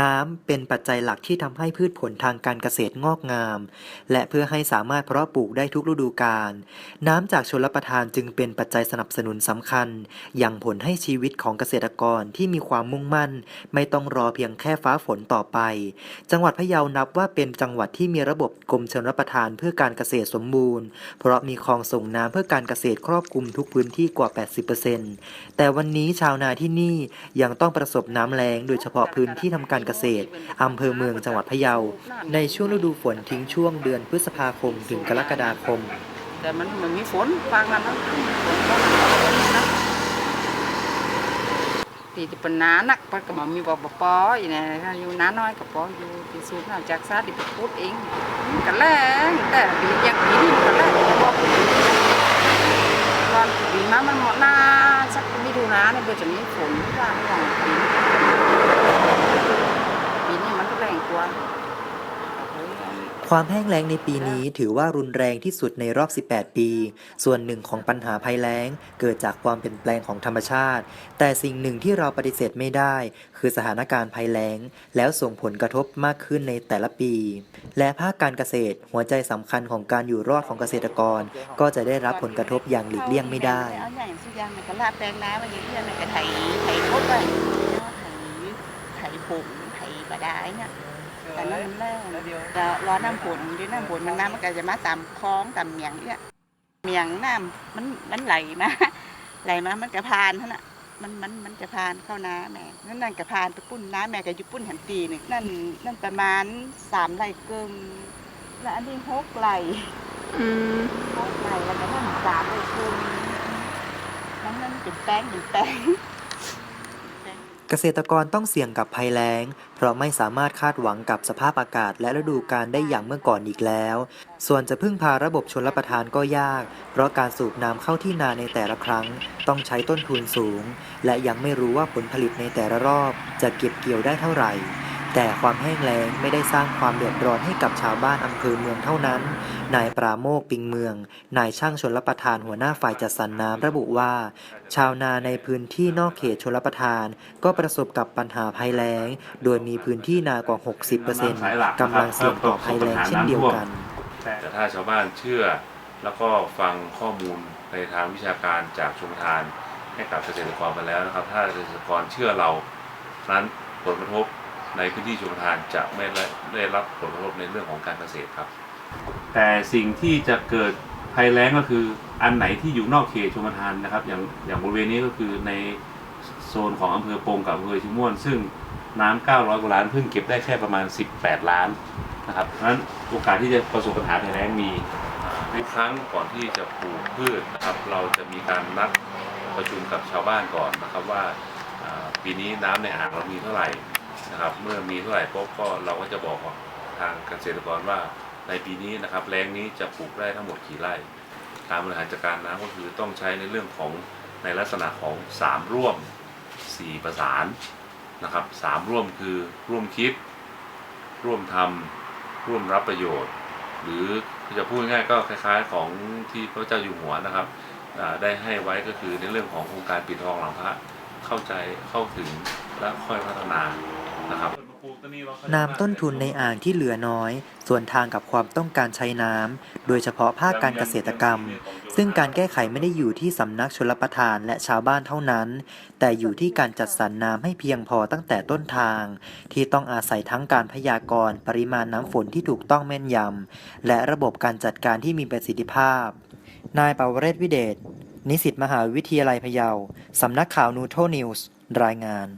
น้ำเป็นปัจจัยหลักที่ทำให้พืชผลทางการเกษตรงอกงาม และเพื่อให้สามารถเพาะปลูกได้ทุกฤดูกาลน้ำจากชลประทานจึงเป็นปัจจัยสนับสนุนสำคัญยังผลให้ชีวิตของเกษตรกรที่มีความมุ่งมั่น ไม่ต้องรอเพียงแค่ฟ้าฝนต่อไป จังหวัดพะเยานับว่าเป็นจังหวัดที่มีระบบกรมชลประทานเพื่อการเกษตรสมบูรณ์ เพราะมีคลองส่งน้ำเพื่อการเกษตรครอบคลุมทุกพื้นที่กว่า 80%แต่วันนี้ชาวนาที่นี่ยังต้องประสบน้ำแล้งโดยเฉพาะพื้นที่ทำการเกษตรอำเภอเมืองจังหวัดพะเยา ในช่วงฤดูฝนทิ้งช่วงเดือนพฤษภาคมถึงกรกฎาคม แต่มันมันมีฝนฟังนั้นนะตีที่เป็นน้านักปันก็มันมีบ่อปออยู่เนี่ยอยู่น้าน้อยก็ปออยู่ที่สูงจากซาดิไปพูดเองกันแรงแต่ปีอย่างปีนี้กันแรงบ่ตอนปีมามันหมดหน้าสักมิถุนาเนี่ยเบอร์จะมีฝนว่าของปีนี้ปีนี้มันก็แรงกว่า ความแห้งแล้งในปีนี้ถือว่ารุนแรงที่สุดในรอบ 18 ปี ส่วนหนึ่งของปัญหาภัยแล้ง เกิดจากความเปลี่ยนแปลงของธรรมชาติ แต่สิ่งหนึ่งที่เราปฏิเสธไม่ได้ คือสถานการณ์ภัยแล้ง แล้วส่งผลกระทบมากขึ้นในแต่ละปี และภาคการเกษตรหัวใจสำคัญของการอยู่รอดของเกษตรกร ก็จะได้รับผลกระทบอย่างหลีกเลี่ยงไม่ได้เอาอย่างสุดอยางมันก็ลาดแปลงน้ำมันอย่างเงี้ยมันก็ไถไถพดไปไถไถผงไถบาดายเนี่ย แต่นั้นมันแรงจะรอน้ำฝนด้วยน้ำฝนมันน้ำมันก็จะมาตามคลองตามเมียงเนี่ยเมียงน้ำมันมันไหลมาไหลมามันก็ผ่านเท่านั้นมันมันมันจะผ่านเข้าน้าแม่นั่นนั่นก็ผ่านไปปุ้นน้าแม่ก็อยู่ปุ้นหันตีหนึ่งนั่นนั่นประมาณสามไร่เกิมแล้วอันนี้หกไร่อืมหกไร่แล้วก็นั่นสามไร่เกิมนั่นนั่นเป็นแป้งเป็นแป้ง เกษตรกรต้องเสี่ยงกับภัยแล้ง เพราะไม่สามารถคาดหวังกับสภาพอากาศและฤดูกาลได้อย่างเมื่อก่อนอีกแล้ว ส่วนจะพึ่งพาระบบชนรับประทานก็ยาก เพราะการสูบน้ำเข้าที่นาในแต่ละครั้ง ต้องใช้ต้นทุนสูง และยังไม่รู้ว่าผลผลิตในแต่ละรอบ จะเก็บเกี่ยวได้เท่าไหร่ แต่ความแห้งแล้งไม่ได้สร้างความเดือดร้อนให้กับชาวบ้านอำเภอเมืองเท่านั้น นายปราโมกปิงเมือง นายช่างชนรับประทานหัวหน้าฝ่ายจัดสรรน้ำระบุว่า ชาวนาในพื้นที่นอกเขตชนรับประทาน ก็ประสบกับปัญหาภัยแล้ง โดยมีพื้นที่นากว่า 60%กำลังเสี่ยงต่อภัยแล้งเช่นเดียวกัน แต่ถ้าชาวบ้านเชื่อแล้วก็ฟังข้อมูลในทางวิชาการจากชมทานให้กับเกษตรกรไปแล้วนะครับ ถ้าเกษตรกรเชื่อเรานั้นผลกระทบ ในพื้นที่ชมทานจะไม่ได้รับผลกระทบในเรื่องของการเกษตรครับ แต่สิ่งที่จะเกิดภัยแล้งก็คืออันไหนที่อยู่นอกเขตชมทานนะครับ อย่างอย่างบริเวณนี้ก็คือในโซนของอำเภอปงกับอำเภอชิม่วน ซึ่งน้ำ900กว่าล้านเพิ่งเก็บได้แค่ประมาณ 18 ล้านนะครับเพราะฉะนั้นโอกาสที่จะประสบปัญหาภัยแล้งมีทุกครั้งก่อนที่จะปลูกพืชนะครับ เราจะมีการนัดประชุมกับชาวบ้านก่อนนะครับว่าอ่าปีนี้น้ำในอ่างเรามีเท่าไหร่ นะครับเมื่อมีเท่าไหร่ปุ๊บก็เราก็จะบอกทางเกษตรกรว่าในปีนี้นะครับแล้งนี้จะปลูกได้ทั้งหมดกี่ไร่ การบริหารจัดการน้ำก็คือต้องใช้ในเรื่องของในลักษณะของสามร่วมสี่ประสานนะครับสามร่วมคือร่วมคิด ร่วมทำร่วมรับประโยชน์ หรือจะพูดง่ายก็คล้ายๆของที่พระเจ้าอยู่หัวนะครับได้ให้ไว้ก็คือในเรื่องของโครงการปิดทองหลังพระเข้าใจเข้าถึงและค่อยพัฒนา นะครับน้ำต้นทุนในอ่างที่เหลือน้อย ส่วนทางกับความต้องการใช้น้ำ โดยเฉพาะภาคการเกษตรกรรม ซึ่งการแก้ไขไม่ได้อยู่ที่สำนักชลประทานและชาวบ้านเท่านั้น แต่อยู่ที่การจัดสรรน้ำให้เพียงพอตั้งแต่ต้นทาง ที่ต้องอาศัยทั้งการพยากรณ์ ปริมาณน้ำฝนที่ถูกต้องแม่นยำ และระบบการจัดการที่มีประสิทธิภาพ นายปาวเรศวิเดชนิสิตมหาวิทยาลัยพะเยาสำนักข่าวนูโทนิวส์รายงาน